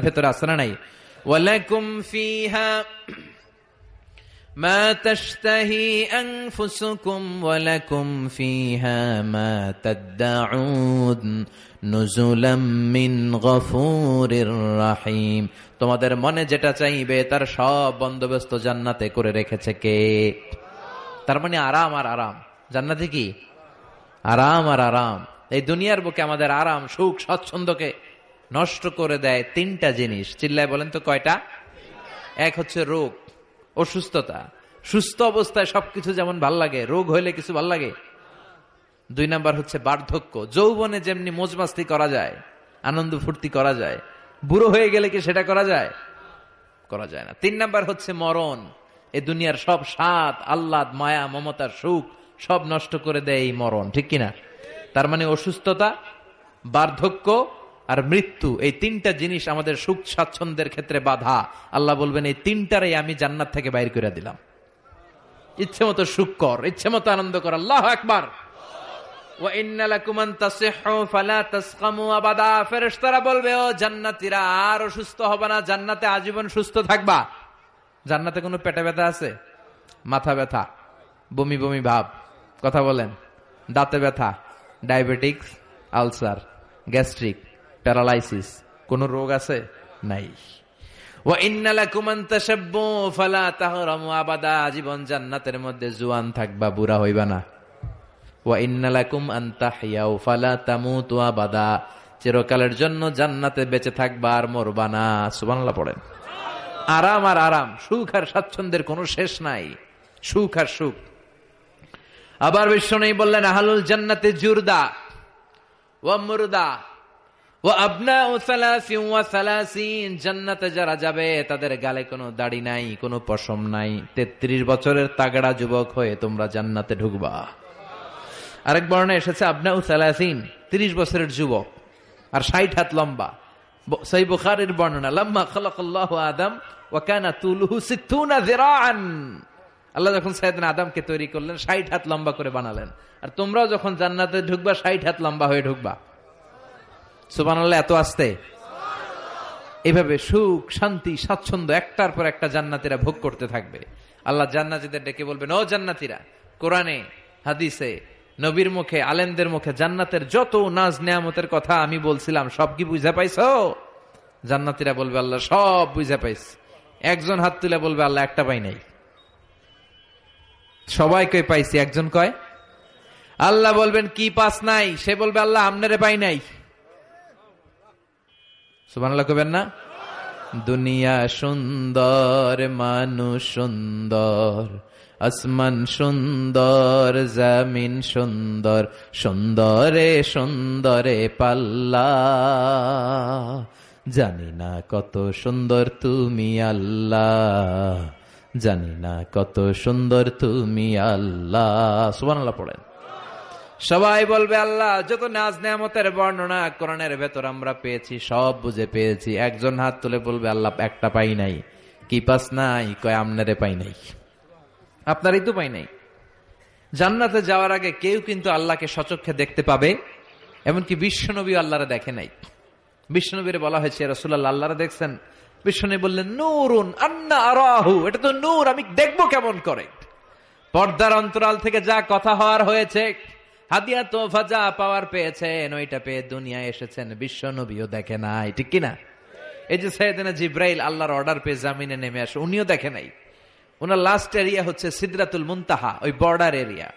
ভেতরে আসে না নাই ওয়ালাকুম ফিহা ما تشتهي أنفسكم ولكم فيها ما تدعون نزلا من غفور رحيم তোমাদের মনে যেটা চাইবে তার সব বন্দোবস্ত জান্নাতে করে রেখেছে কে তার মানে আরাম আর আরাম জান্নাতে কি আরাম আর আরাম এই দুনিয়ার বুকে আমাদের আরাম সুখ স্বচ্ছন্দকে নষ্ট করে দেয় তিনটা জিনিস। চিল্লায় বলেন তো কয়টা? এক হচ্ছে রোগ, অসুস্থতা। সুস্থ অবস্থায় সবকিছু যেমন ভালো লাগে, রোগ হইলে কিছু ভালো লাগে? দুই নাম্বার হচ্ছে বার্ধক্য। যৌবনে যেমনি মোজমাস্তি করা যায়, আনন্দ ফুর্তি করা যায়, বুড়ো হয়ে গেলে কি সেটা করা যায়? করা যায় না। তিন নাম্বার হচ্ছে মরণ। এ দুনিয়ার সব স্বাদ, আহ্লাদ, মায়া, মমতার সুখ সব নষ্ট করে দেয় এই মরণ, ঠিক কিনা? তার মানে অসুস্থতা, বার্ধক্য আর মৃত্যু, এই তিনটা জিনিস আমাদের সুখ স্বাচ্ছন্দ্যের ক্ষেত্রে বাধা। আল্লাহ বলবেন, এই তিনটারই আমি জান্নাত থেকে বাইর করে দিলাম। ইচ্ছে মতো সুখ কর, ইচ্ছে মতো আনন্দ কর, আল্লাহ একবার বলবে, ও আর অসুস্থ হবে না, জান্নাতে আজীবন সুস্থ থাকবা। জান্নাতে কোনো পেটে ব্যথা আছে? মাথা ব্যথা, বমি বমি ভাব, কথা বলেন। দাঁতে ব্যথা, ডায়াবেটিক্স, আলসার, গ্যাস্ট্রিক। প্যারালাইসিস, কোন রোগ আছে? নাই। জান্নাতের মধ্যে থাকবা, বুড়া চিরকালের জন্য জান্নাতে বেঁচে থাকবা আর মরবা না। সুবানলা পড়েন। আরাম আর আরাম, সুখ আর স্বাচ্ছন্দ্যের কোনো শেষ নাই। সুখ আর সুখ। আবার বিশ্ব নেই বললেন, আহালুল জান্নাতে জুরদা ও মুরদা। ও আবনা ও সালাসিন ওয়া সালাসিন, জান্নাতে যারা যাবে, তাদের গালে কোনো দাড়ি নাই, কোনো পশম নাই। তেত্রিশ বছরের তাগড়া যুবক হয়ে তোমরা জান্নাতে ঢুকবা। আরেক বর্ণে এসেছে আবনা ও সালাসিন, তিরিশ বছরের যুবক, আর ষাট হাত লম্বা। সেই বুখারের বর্ণনা লম্বা খালাকাল্লাহু আদম ওয়া কানা তুলুহু সিত্তুনা যিরাআন। আল্লাহ যখন সাইয়েদিন আদমকে তৈরি করলেন, ষাট হাত লম্বা করে বানালেন। আর তোমরাও যখন জান্নাতে ঢুকবা, ষাট হাত লম্বা হয়ে ঢুকবা। সুবান আল্লাহ এত আসতে? এভাবে সুখ, শান্তি, স্বাচ্ছন্দ্য, একটার পর একটা জান্নাতিরা ভোগ করতে থাকবে। আল্লাহ জান্নাতিদের ডেকে বলবেন, ও জান্নাতিরা, কোরআনে, হাদিসে, নবীর মুখে, আলেমদের মুখে জান্নাতের যত নাজ নেয়ামতের কথা আমি বলছিলাম, সব কি বুঝা পাইছ? জান্নাতিরা বলবে, আল্লাহ, সব বুঝা পাইছ। একজন হাত তুলে বলবে, আল্লাহ, একটা পাই নাই। সবাই কই পাইছি? একজন কয়? আল্লাহ বলবেন, কি পাস নাই? সে বলবে, আল্লাহ, আমনেরে পাই নাই। সুবহানাল্লাহ কবেন না? দুনিয়া সুন্দর, মানুষ সুন্দর, আসমান সুন্দর, জামিন সুন্দর, সুন্দরে সুন্দরে পাল্লা। জানি না কত সুন্দর তুমি আল্লাহ, জানি না কত সুন্দর তুমি আল্লাহ। সুবহানাল্লাহ পড়েন। সবাই বলবে, আল্লাহ যত নাজ নেয়ামতের বর্ণনা কোরআনের ভেতর আমরা পেয়েছি, সব বুঝে পেয়েছি। একজন হাত তুলে বলবে, আল্লাহ, একটা পাই নাই। কি পাস নাই? কয়, আমনারে পাই নাই। আপনারই তো পাই নাই। জান্নাতে যাওয়ার আগে কেউ কিন্তু আল্লাহকে সচক্ষে দেখতে পাবে, এমনকি বিশ্বনবী আল্লাহরা দেখে নাই। বিশ্বনবীর বলা হয়েছে রসুল্লাহ আল্লাহরা দেখছেন? বিশ্বনবী বললেন, নূরুন আন্না আরাহু। এটা তো নূর, আমি দেখব কেমন করে। পর্দার অন্তরাল থেকে যা কথা হওয়ার হয়েছে হাদিয়া তো ফাজা পাওয়ার পেয়েছেন, ওইটা পেয়ে দুনিয়ায় এসেছেন, বিশ্ব নবীও দেখে নাই, ঠিক কিনা? এই যে সৈয়দিনা জিব্রাইল আল্লাহর অর্ডার পেয়ে জামিনে নেমে আসে, উনিও দেখে নাই। ওনার লাস্ট এরিয়া হচ্ছে সিদ্রাতুল মুনতাহা, ওই বর্ডার এরিয়া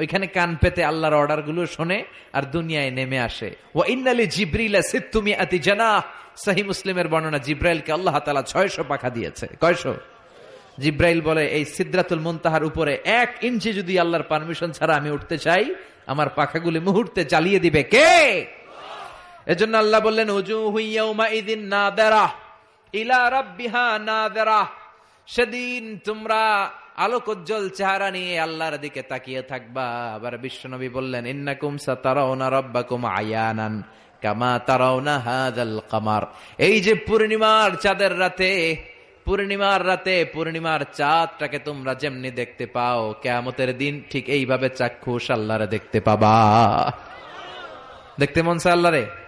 ওইখানে কান পেতে আল্লাহর অর্ডারগুলো শোনে আর দুনিয়ায় নেমে আসে। ও ইন্নালি জিব্রিলা সিত্তুমি আতি জানা সাহি মুসলিমের বর্ণনা, জিব্রাইলকে আল্লাহ তালা ছয়শো পাখা দিয়েছে। কয়শো? জিব্রাইল বলে, এই সিদ্রাতুল মুনতাহার উপরে এক ইঞ্চি যদি আল্লাহর পারমিশন ছাড়া আমি উঠতে চাই আমার পাখাগুলি মুহূর্তে চালিয়ে দিবে কে? এজন্য আল্লাহ বললেন উজু হুইয়াউমা ইদিন না দেরা ইলা রাব্বিহা না দেরা সেদিন তোমরা আলোকোজ্জ্বল চেহারা নিয়ে আল্লাহর দিকে তাকিয়ে থাকবা। আবার বিশ্বনবী বললেন, ইন্নাকুম সাতারাউনা রাব্বাকুম আয়ানান কামা তারাউনা হাদাল কামার। এই যে পূর্ণিমার চাঁদের রাতে পূর্ণিমার রাতে, পূর্ণিমার চাঁদটাকে তোমরা যেমনি দেখতে পাও, কেয়ামতের দিন ঠিক এইভাবে চাক্ষুষ আল্লাহরে দেখতে পাবা। দেখতে মন আল্লাহরে?